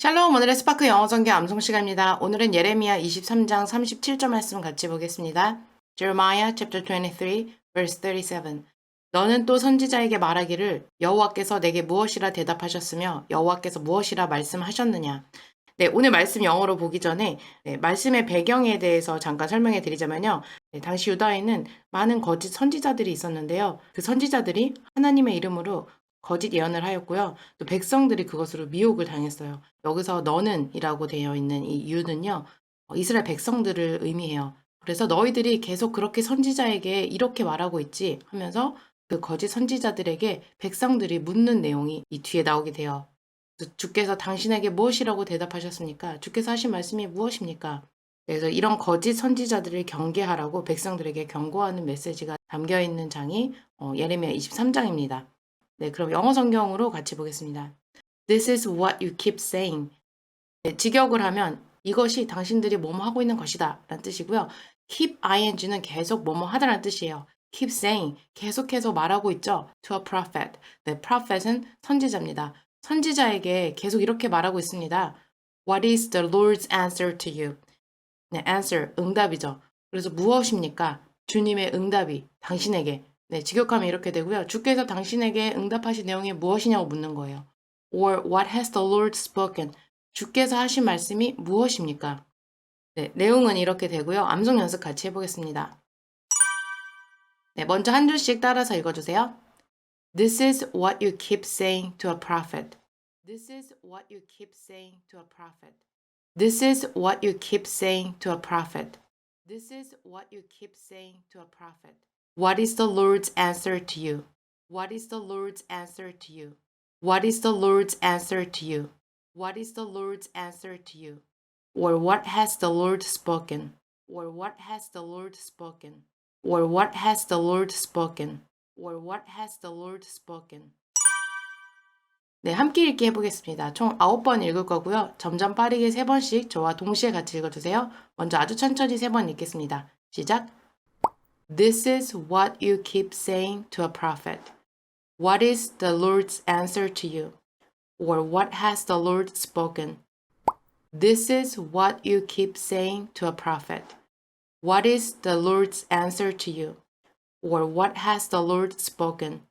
샬롬 오늘의 스파크 영어 성경 암송 시간입니다. 오늘은 예레미야 23장 37절 말씀 같이 보겠습니다. Jeremiah chapter 23 verse 37 너는 또 선지자에게 말하기를 여호와께서 내게 무엇이라 대답하셨으며 여호와께서 무엇이라 말씀하셨느냐. 네, 오늘 말씀 영어로 보기 전에 네, 말씀의 배경에 대해서 잠깐 설명해 드리자면요. 네, 당시 유다에는 많은 거짓 선지자들이 있었는데요. 그 선지자들이 하나님의 이름으로 거짓 예언을 하였고요. 또 백성들이 그것으로 미혹을 당했어요. 여기서 너는이라고 되어 있는 이 이유는요. 어, 이스라엘 백성들을 의미해요. 그래서 너희들이 계속 그렇게 선지자에게 이렇게 말하고 있지 하면서 그 거짓 선지자들에게 백성들이 묻는 내용이 이 뒤에 나오게 돼요. 주께서 당신에게 무엇이라고 대답하셨습니까? 주께서 하신 말씀이 무엇입니까? 그래서 이런 거짓 선지자들을 경계하라고 백성들에게 경고하는 메시지가 담겨 있는 장이 어, 예레미야 23장입니다. 네, 그럼 영어 성경으로 같이 보겠습니다. This is what you keep saying. 네, 직역을 하면 이것이 당신들이 뭐뭐 하고 있는 것이다 라는 뜻이고요. keep ing는 계속 뭐뭐 하다라는 뜻이에요. keep saying 계속해서 말하고 있죠. to a prophet. 네, prophet은 선지자입니다. 선지자에게 계속 이렇게 말하고 있습니다. What is the Lord's answer to you? 네, answer 응답이죠. 그래서 무엇입니까? 주님의 응답이 당신에게 네, 직역하면 이렇게 되고요. 주께서 당신에게 응답하신 내용이 무엇이냐고 묻는 거예요. Or what has the Lord spoken? 주께서 하신 말씀이 무엇입니까? 네, 내용은 이렇게 되고요. 암송 연습 같이 해보겠습니다. 네, 먼저 한 줄씩 따라서 읽어주세요. This is what you keep saying to a prophet. This is what you keep saying to a prophet. This is what you keep saying to a prophet. This is what you keep saying to a prophet. What is the Lord's answer to you? What is the Lord's answer to you? What is the Lord's answer to you? What is the Lord's answer to you? Or what has the Lord spoken? Or what has the Lord spoken? Or what has the Lord spoken? Or what has the Lord spoken? 네, 함께 읽기 해보겠습니다. 총 9번 읽을 거고요. 점점 빠르게 3번씩 저와 동시에 같이 읽어주세요. 먼저 아주 천천히 3번 읽겠습니다. 시작! This is what you keep saying to a prophet. What is the Lord's answer to you? Or what has the Lord spoken? This is what you keep saying to a prophet. What is the Lord's answer to you? Or what has the Lord spoken?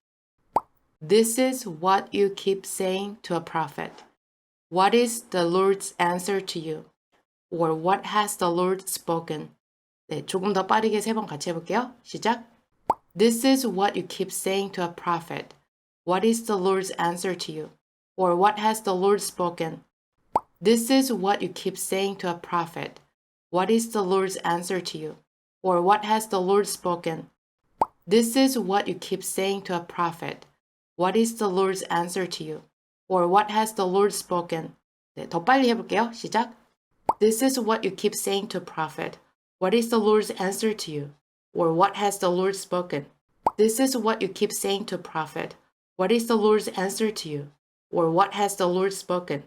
This is what you keep saying to a prophet. What is the Lord's answer to you? Or what has the Lord spoken? 네, 조금 더 빠르게 세 번 같이 해볼게요. 시작. This is what you keep saying to a prophet. What is the Lord's answer to you? Or what has the Lord spoken? This is what you keep saying to a prophet. What is the Lord's answer to you? Or what has the Lord spoken? This is what you keep saying to a prophet. What is the Lord's answer to you? Or what has the Lord spoken? 네, 더 빨리 해볼게요. 시작. This is what you keep saying to a prophet. What is the Lord's answer to you? Or what has the Lord spoken? This is what you keep saying to a prophet. What is the Lord's answer to you? Or what has the Lord spoken?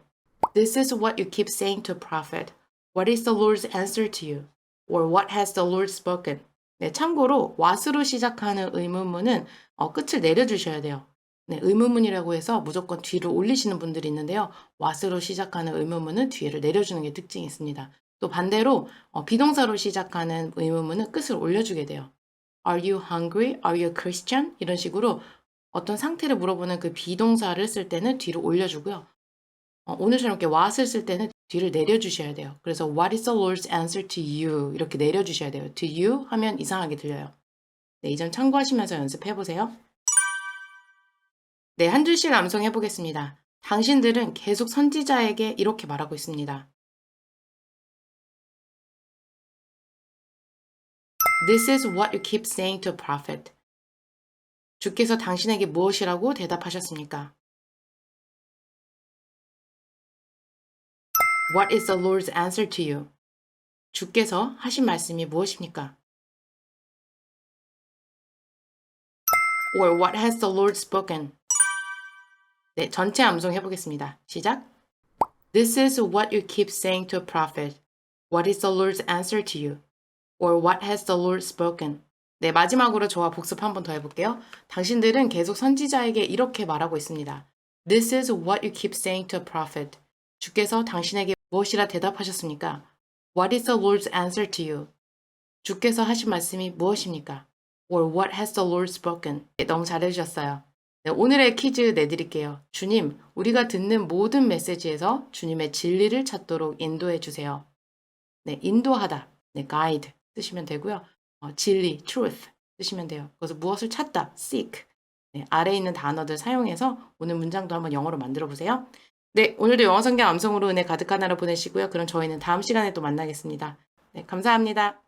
This is what you keep saying to a prophet. What is the Lord's answer to you? Or what has the Lord spoken? 네, 참고로 what으로 시작하는 의문문은 어, 끝을 내려주셔야 돼요. 네, 의문문이라고 해서 무조건 뒤를 올리시는 분들이 있는데요. what으로 시작하는 의문문은 뒤를 내려주는 게 특징이 있습니다. 또 반대로 어, 비동사로 시작하는 의문문은 끝을 올려주게 돼요. Are you hungry? Are you Christian? 이런 식으로 어떤 상태를 물어보는 그 비동사를 쓸 때는 뒤로 올려주고요. 어, 오늘처럼 이렇게 what을 쓸 때는 뒤를 내려주셔야 돼요. 그래서 what is the Lord's answer to you? 이렇게 내려주셔야 돼요. to you 하면 이상하게 들려요. 네, 이 점 참고하시면서 연습해 보세요. 네, 한 줄씩 암송해 보겠습니다. 당신들은 계속 선지자에게 이렇게 말하고 있습니다. This is what you keep saying to a prophet. 주께서 당신에게 무엇이라고 대답하셨습니까? What is the Lord's answer to you? 주께서 하신 말씀이 무엇입니까? Or what has the Lord spoken? 네, 전체 암송 해보겠습니다. 시작. This is what you keep saying to a prophet. What is the Lord's answer to you? Or what has the Lord spoken? 네, 마지막으로 저와 복습 한 번 더 해볼게요. 당신들은 계속 선지자에게 이렇게 말하고 있습니다. This is what you keep saying to a prophet. 주께서 당신에게 무엇이라 대답하셨습니까? What is the Lord's answer to you? 주께서 하신 말씀이 무엇입니까? Or what has the Lord spoken? 네, 너무 잘해주셨어요. 네, 오늘의 퀴즈 내드릴게요. 주님, 우리가 듣는 모든 메시지에서 주님의 진리를 찾도록 인도해 주세요. 네, 인도하다. 네, guide 쓰시면 되고요. 어, 진리, truth 쓰시면 돼요. 그래서 무엇을 찾다, seek. 네, 아래에 있는 단어들 사용해서 오늘 문장도 한번 영어로 만들어 보세요. 네, 오늘도 영어 성경 암송으로 은혜 가득한 하루 보내시고요. 그럼 저희는 다음 시간에 또 만나겠습니다. 네, 감사합니다.